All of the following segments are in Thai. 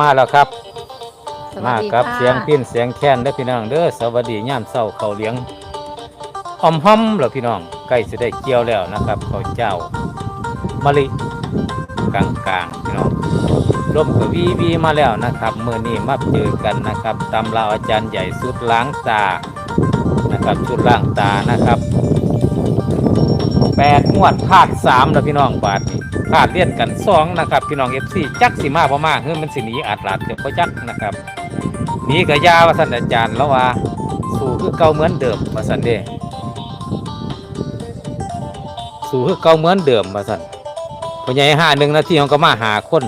มาแล้วครับ สวัมาสดีกับค่ะเสียงพินเสียงแค้นเด้อพี่น้องเด้อสวัสดีย่ามเศร้าเขาวเลี้ยงอมหอมแล้วพี่น้องใกล้สิได้เกี่ยวแล้วนะครับข้าวเจ้ามะลิกลางกลางๆพี่น้องร่มกับวีวีมาแล้วนะครับมื้อนี้มาเจอกันนะครับตำราอาจารย์ใหญ่สุดล้างตานะครับชุดล้างตานะครับ แปดงวดพลาดสามแล้วพี่น้องบาทนี้พลาดเลี่ยนกันสองนะครับ พี่น้องเอฟซีจักสิมาบ่มาเฮ้ยมันสิหนีอัดหลาดเดี๋ยวก็จักนะครับหนีกับยาว่าสันอาจารย์แล้วว่า สู่คือเก่าเหมือนเดิมว่าสันเด้สู่คือเก่าเหมือนเดิมว่าสันพอใหญ่ห้าหนึ่งนาทีเขาก็มาหาคน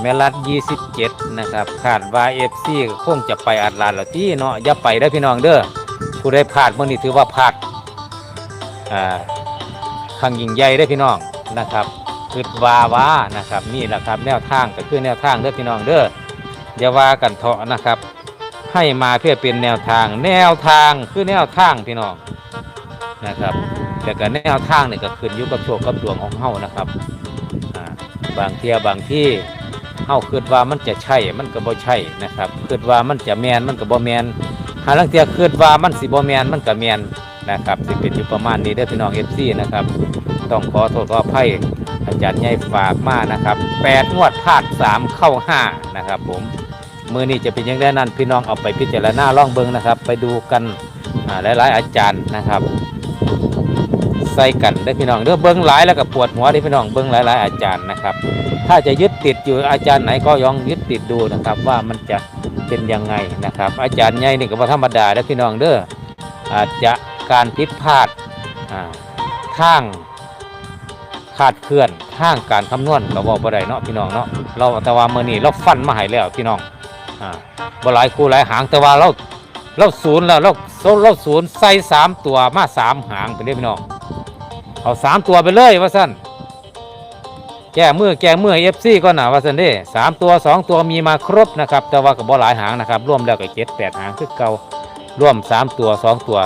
แมลัดยี่สิบเจ็ดนะครับคาดว่าเอฟซีคงจะไปอัดลานแล้วที่เนาะอย่าไปได้พี่น้องเด้อผู้ใดพลาดเมื่อนี้ถือว่าพลาด อ่าครั้งยิ่งใหญ่ได้พี่น้องนะครับคิดว่าวานะครับนี่แหละครับแนวทางก็คือแนวทางเด้อพี่น้องเด้ออย่าว่ากันเถาะนะครับ ให้มาเพื่อเป็นแนวทาง แนวทางคือแนวทางพี่น้องนะครับแต่ก็แนวทางเนี่ยก็ขึ้นอยู่กับโชคกับดวงของเฮานะครับบางเทียบางที่เฮาคิดว่ามันจะใช่มันก็บ่ใช่นะครับคิดว่ามันจะแมนมันก็บ่แมนหาลังเทียคิดว่ามันสิบ่แมนมันก็แมน นะครับสิเป็นอยู่ประมาณนี้เด้อพี่น้อง FC นะครับต้องขอโทษขออภัยอาจารย์ใหญ่ฝากมานะครับแปดงวดพลาดสามเข้าห้านะครับผมมือนี้จะเป็นยังไงนั้นพี่น้องเอาไปพิจารณาล่องเบิงนะครับ ไปดูกันอ่าหลายๆอาจารย์นะครับ ใส่กันได้พี่น้องเด้อเบิ้งหลายแล้วก็ปวดหัวได้พี่น้องเบิ้งหลาย ๆ อาจารย์นะครับ ถ้าจะยึดติดอยู่อาจารย์ไหนก็ยองยึดติดดูนะครับ ว่ามันจะเป็นยังไงนะครับ อาจารย์ใหญ่นี่ก็บ่ธรรมดาได้พี่น้องเด้ออาจจะ การผิดพลาดอ่าทางคาดเคลื่อนทางการคำนวณก็บอกบ่ได้เนาะพี่น้องเนาะเราแต่ว่ามื้อนี้เราฟันมาให้แล้วพี่น้องอ่าบ่หลายคู่หลายหางแต่ว่าเราเราศูนย์แล้วเราเราศูนย์ใส่สามตัวมาสามหางไปเด้อพี่น้องเอาสามตัวไปเลยว่าสั้นแก้มือแก้มือเอฟซีก็หนาว่าสันเด้สามตัวสองตัวมีมาครบนะครับ แต่ว่ากับบ่หลายหางนะครับรวมแล้วก็เจ็ดแปดหางคือเก่ารวมสามตัวสองตัว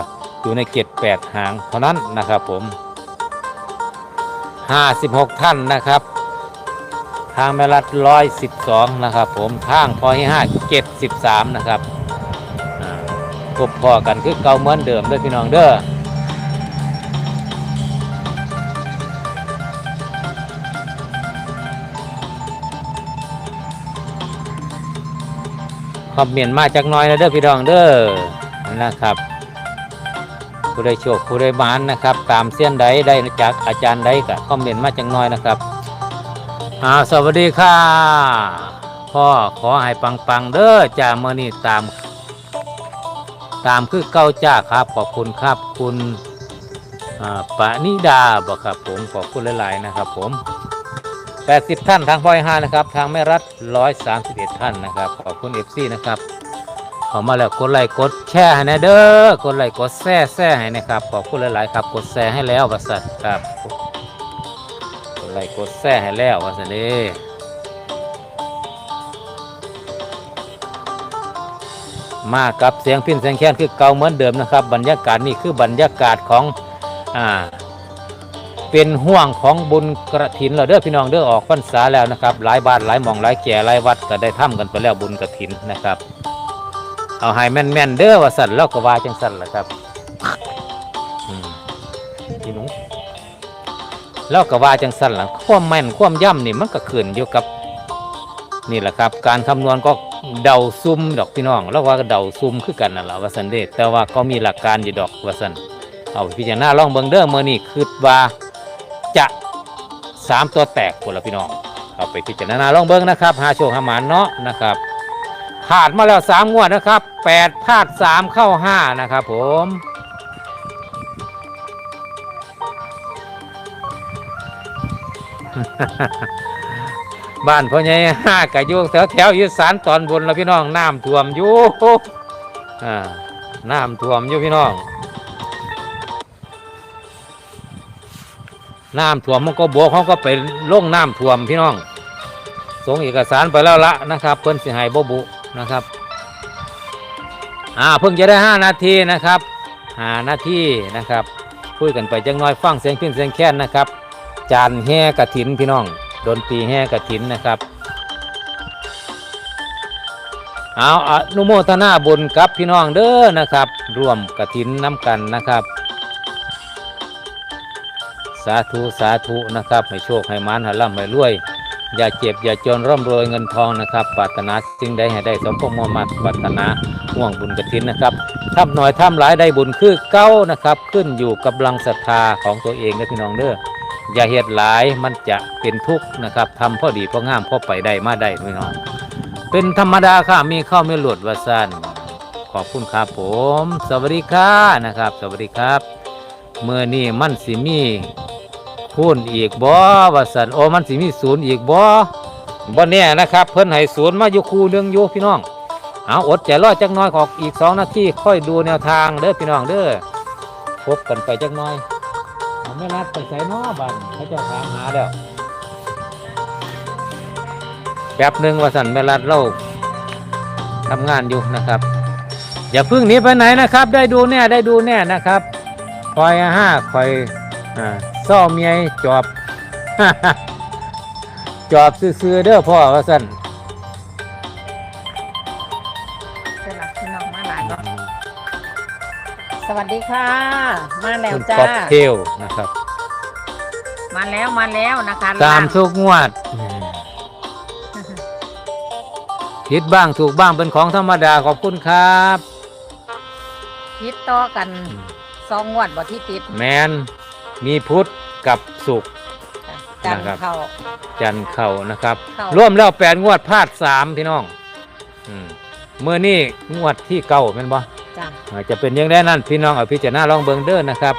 อยู่ในเจ็ดแปดหางเท่านั้นนะครับผมห้าสิบหกท่านนะครับ ทางแมรัดร้อยสิบสองนะครับผมทางพอให้ห้าเจ็ดสิบสามนะครับอ่าพบพอกันคือเก่าเหมือนเดิมด้อพี่น้องเด้อคอมเมนต์มาจากน้อยนะเด้อพี่น้องเด้อนะครับ ผู้ใดโชคผู้ใดหมานนะครับ ตามเส้นใดได้จากอาจารย์ใดก็คอมเมนต์มาจากหน้อยนะครับอ่าสวัสดีค่ะพ่อขอให้ปังๆเด้อจ่าเมื่อนี้ตาม ตามคือเก้าจ้าครับขอบคุณครับคุณปานิดาบอกครับผมขอบคุณหลายๆนะครับผม80 ท่านทางพอยห้านะครับ ทางแม่รัฐ131 ท่านนะครับ ขอบคุณเอฟซีนะครับ เข้ามาแล้วกดไลค์กดแชร์ให้นะเด้อกดไลค์กดแซ่แซ่ให้นะครับขอบคุณหลายๆครับกดแซ่ให้แล้วบริษัทครับกดไลค์กดแซ่ให้แล้วว่าสิเด้มากับเสียงพินเสียงแค้นคือเก่าเหมือนเดิมนะครับ บรรยากาศนี่คือบรรยากาศของอ่าเป็นห่วงของบุญกระถินเราเด้อพี่น้องเด้อออกพรรษาแล้วนะครับ หลายบ้านหลายหมองหลายแก่หลายวัดก็ได้ทำกันไปแล้วบุญกระถินนะครับ เอาให้แม่นๆเด้อว่าสั่นแล้วก็ว่าจังสั่นแหละครับอืมพี่หนูแล้วก็ว่าจังสั้นล่ะความแม่นความย่ำนี่มันก็ขึ้นอยู่กับ นี่แหละครับ การคำนวณก็เดาซุ่มดอกพี่น้อง แล้วว่าก็เดาซุ่มคือกันนั่นแหละว่าสันเดชแต่ว่าก็มีหลักการอยู่ดอกว่าสันเอาไปพิจารณาลองเบิ่งเด้อเมื่อนี่คือว่าจะสามตัวแตกคนละพี่น้อง เอาไปพิจารณาลองเบิ่งนะครับหาโชคหาหมานเนาะนะครับ ผ่านมาแล้วสามงวดนะครับแปดพลาดสามเข้าห้านะครับผมบ้านพ่อใหญ่ห้ากะยู่แถวแถวๆอีสานตอนบนแล้วพี่น้องน้ำท่วมอยู่อ่าน้ำท่วมอยู่พี่น้องน้ำท่วมมันก็บวกเขาก็ไปลงน้ำท่วมพี่น้องส่งเอกสารไปแล้วละนะครับ เพิ่นสิให้บบุ นะครับอ่าเพิ่งจะได้ 5 นาทีนะครับหานาทีนะครับพูดกันไปจังน้อยฟังเสียงพิ้นเสียงแค้นนะครับ จานแห่กระถินพี่น้องดนตรีแห่กระถินนะครับเอาอนุโมทนาบุญกับพี่น้องเด้อนะครับ ร่วมกระถินน้ำกันนะครับ สาธุสาธุนะครับให้โชคให้มันให้ร่ำให้รวย อย่าเจ็บอย่าจนร่ำรวยเงินทองนะครับปรารถนาสิ่งใดให้ได้สมพงษ์มุ่งมั่นปรารถนาห่วงบุญกระถินนะครับทำหน่อยทำหลายได้บุญคือเก้านะครับ ขึ้นอยู่กับลังศรัทธาของตัวเองนะพี่น้องเด้ออย่าเหตุหลายมันจะเป็นทุกข์นะครับทำพอดีพองามพอไปได้มาได้พี่น้อง เป็นธรรมดาค่ะมีเข้าไม่หลุดวาสันขอบคุณครับผม สวัสดีค่ะนะครับ สวัสดีครับเมื่อนี้มันสิมี คูณอีกบ่วาสันโอ้มันสิมีศูนย์อีกบ่บ่แน่นะครับ เพิ่นให้ศูนย์มาอยู่คู่เรื่องอยู่พี่น้อง เอาอดใจรอดจักน้อยขออีกสองนาทีค่อยดูแนวทางเด้อพี่น้องเด้อพบกันไปจักน้อยอไม่นัดไปใส่น้อบันเขาเจะถามหาแล้วแป๊บหนึ่งว่าสันเวลาเราทำงานอยู่นะครับ อย่าเพึ่งหนีไปไหนนะครับ ได้ดูแน่ได้ดูแน่นะครับคอยห้าคอยอ่า ซ่อเมียจอบ จอบซื้อๆเด้อพ่อว่าสันสลับพี่น้องมาหลายเนาะสวัสดีค่ะ มาแล้วคุณจ้า ป๊อปเทลนะครับ มาแล้วมาแล้วนะคะตามล่งทุกงวดผิดบ้างถูกบ้างเป็นของธรรมดาขอบคุณครับ คิดต่อกันสองงวดบ่ที่ติด แมน มีพุทธกับสุข จันะครับ เขา จันเข่านะครับร่วมแล้วแปดงวดพลาดสามพี่น้องเมื่อนี่งวดที่เก่าเป็นบ่จะจะเป็นยังได้นั่นพี่น้องเอาพี่จารณาลองเบิงเด้อนนะครับ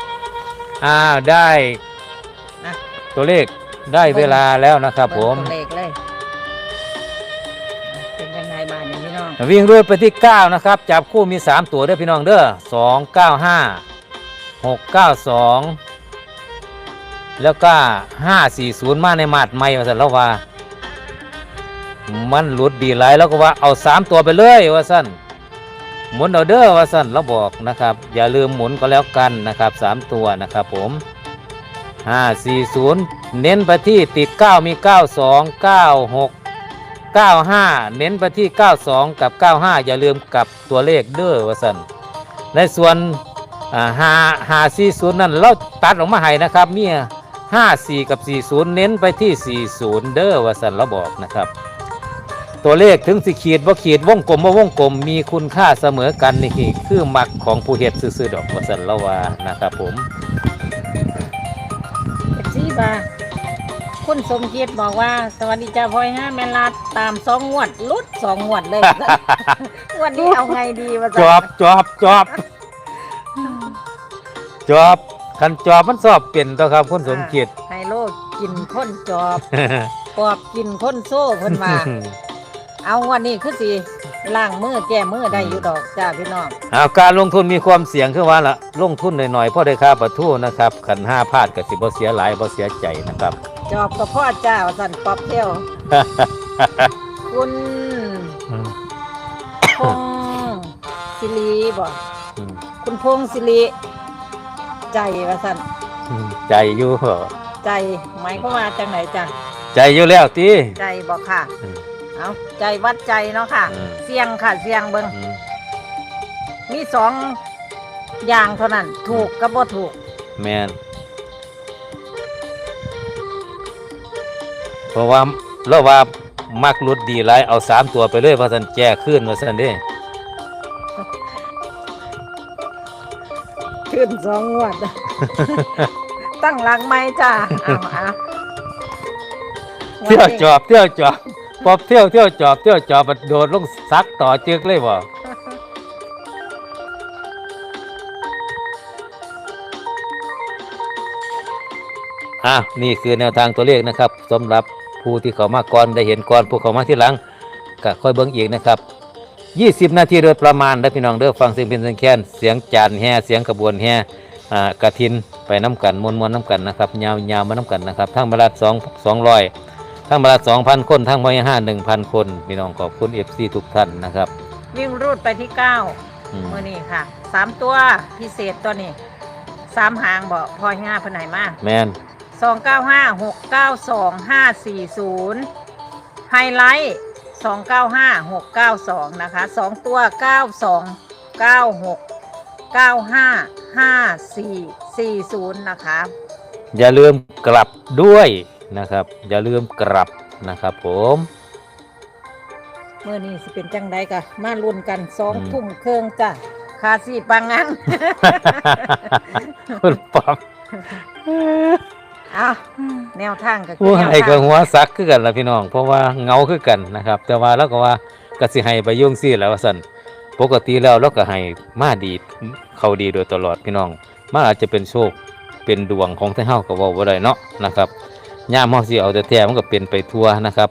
อ่าได้ตัวเลขได้เวลาแล้วนะครับผมตัวเลขเลย เป็นงไงบ้านยพี่น้อง วิ่งรุ่นไปที่ 9 นะครับ จับคู่มี 3 ตัวเด้อพี่น้องเด้อ2 9 5 6 9 2 แล้วก็ห้าสี่ศูนย์มาในมาดไม่มาสันแล้วว่า มันหลุดดีไรแล้วก็ว่าเอาสามตัวไปเลยว่าสั้นหมุนเอาเด้อว่าสั้นเราบอกนะครับ อย่าลืมหมุนก็แล้วกันนะครับสามตัวนะครับผมห้าสี่ศูนย์เน้นไปที่ติดเก้ามีเก้าสองเก้าหกเก้าห้าเน้นไปที่เก้าสองกับเก้าห้าอย่าลืมกับตัวเลขเด้อว่าสั้นในส่วนห้าห้าสี่ศูนย์นั่นเราตัดออกมาให้นะครับเนี่ย 54 กับ 40 เน้นไปที่ 40 เด้อว่าสันราบอกนะครับ ตัวเลขถึงสิขีดว่าขีดวงกลมว่าวงกลมมีคุณค่าเสมอกันนี่คือหมักของผู้เห็ดซื่อดอกว่สันละวานะครับผมซีบาคุณสมคิดบอกว่า สวัสดีจ้าพลอยฮะแมลาตามสองงวดลุดสองงวดเลยวันนี้เอาไงดีวะจ๊ะจอบจอบจอบจอบ คันจอบมันสอบเป็นตัวครับคุณสมคิดไฮโลกินค้นจอบ ปอบกินค้นโซ่เพิ่นมาเอางวันนี้คือสิล้างมือแก้มือได้อยู่ดอกจ้าพี่น้องเอาการลงทุนมีความเสี่ยงคือว่าละลงทุนหน่อยๆเพราะได้ค่าประทูนะครับขันห้าพลาดกับสิบ่เสียหลายบ่เสียใจนะครับ จอบกับพ่อเจ้าสั่นป๊อบเที่ยวคุณพงศิริบอกคุณพงศิริ ใจว่าสั่นใจอยู่เหรอใจหมายความว่าจังไหนจ้ะใจอยู่แล้วตี ใจบอกค่ะ อืมเอาใจวัดใจเนาะค่ะ อืม เสียงค่ะเสียงเบิงอืมมีสองอย่างเท่านั้น ถูกกับบ่ถูก แมนเพราะว่าเราว่ามักรุดดีหลายเอาสามตัวไปเลยว่าสันแจ้ขึ้นว่าสันเด้ ขึ้นสองงวด ตั้งหลักไหมจ้าเอาเอาเที่ยวจอบเที่ยวจอบปอบเที่ยวเที่ยวจอบเที่ยวจอบมันโดดลงซักต่อเจือกเลยบ่อะนี่คือแนวทางตัวเลขนะครับสำหรับผู้ที่เขามาก่อนได้เห็นก่อนผู้เขามาที่หลังก็ค่อยเบิ่งอีกนะครับ 20 นาทีโดยประมาณได้อพี่น้องเด้อฟังเสียงเป็นเสียงแค้นเสียงจานแห่เสียงกระบวนแห่อ่ากระทินไปน้ำกันมวนมวนๆน้ำกันนะครับยาวยาวมาน้ำกันนะครับทั้งเวลาสองสองร้อยทั้งเวลาสองพันคนทั้งมอยห้าหนึ่งพันคนพี่น้องขอบคุณเอฟซีทุกท่านนะครับวิ่งรูดไปที่เก้าอืมมื่อนี้ค่ะสามตัวพิเศษตัวนี้สามหางบอกพอยง่าเพิ่นไหนมาแมนสองเก้าห้าหกเก้าสองห้าสี่ศูนย์ไฮไลท์ สองเก้าห้าหกเก้าสองนะคะสองตัวเก้าสองเก้าหกเก้าห้าห้าสี่สี่ศูนย์นะคะ อย่าลืมกลับด้วยนะครับ อย่าลืมกลับนะครับผมเมื่อนี้สิเป็นจังไดกะมาลุ้นกันสองอืมทุ่มเครื่องจ้ะคาสีปังงัง คุณปั๊ม อะแนวทางก็คืผู้แนวให้ก็ทางหัวซักคือกันล่ะพี่น้อง เพราะว่าเหงาคือกันนะครับ แต่ว่าเราก็ว่าก็สิให้ไปยุ่งซี่แหล้วว่าซั่นปกติแล้วเราก็ให้มาดีเขาดีโดยตลอดพี่น้องมันอาจจะเป็นโชคเป็นดวงของท่านเฮาก็เว้าบ่ได้เนาะนะครับยามเฮาสิเอาแต่แท้มันก็เป็นไปทั่วนะครับ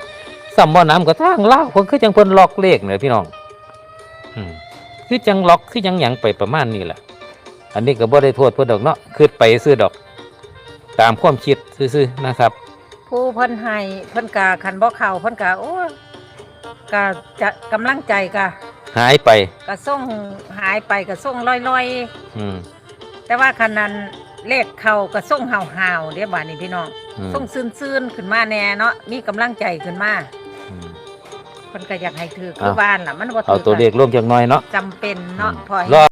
ซ้ำบ่น้ำก็ทางลาวเพิ่นคือจังเพิ่นล็อกเลขเนี่ยพี่น้องอืมคือจังล็อกคือจังหยังไปประมาณนี้แหละ อันนี้ก็บ่ได้โทษเพิ่นดอกเนาะคือไปซื้อดอก ตามความคิดซื่อๆนะครับ ผู้เพิ่นให้เพิ่นกะคันบ่เข้าเพิ่นกะโอ้ยกะจะกำลังใจกะหายไปกะส่งหายไปกะส่งลอยอืมๆแต่ว่าคันนั้นเลขเข้ากะส่งห่าวๆเด้บาดนี้พี่น้องอืม ส่งซื่นๆขึ้นมาแน่เนาะมีกำลังใจขึ้นมาอืม เพิ่นก็อยากให้ถือเอาคือบ้านล่ะมันบ่ถืเอาตัวเลขร่วมจักหน่อยเนาะ จำเป็นเนาะพอรอ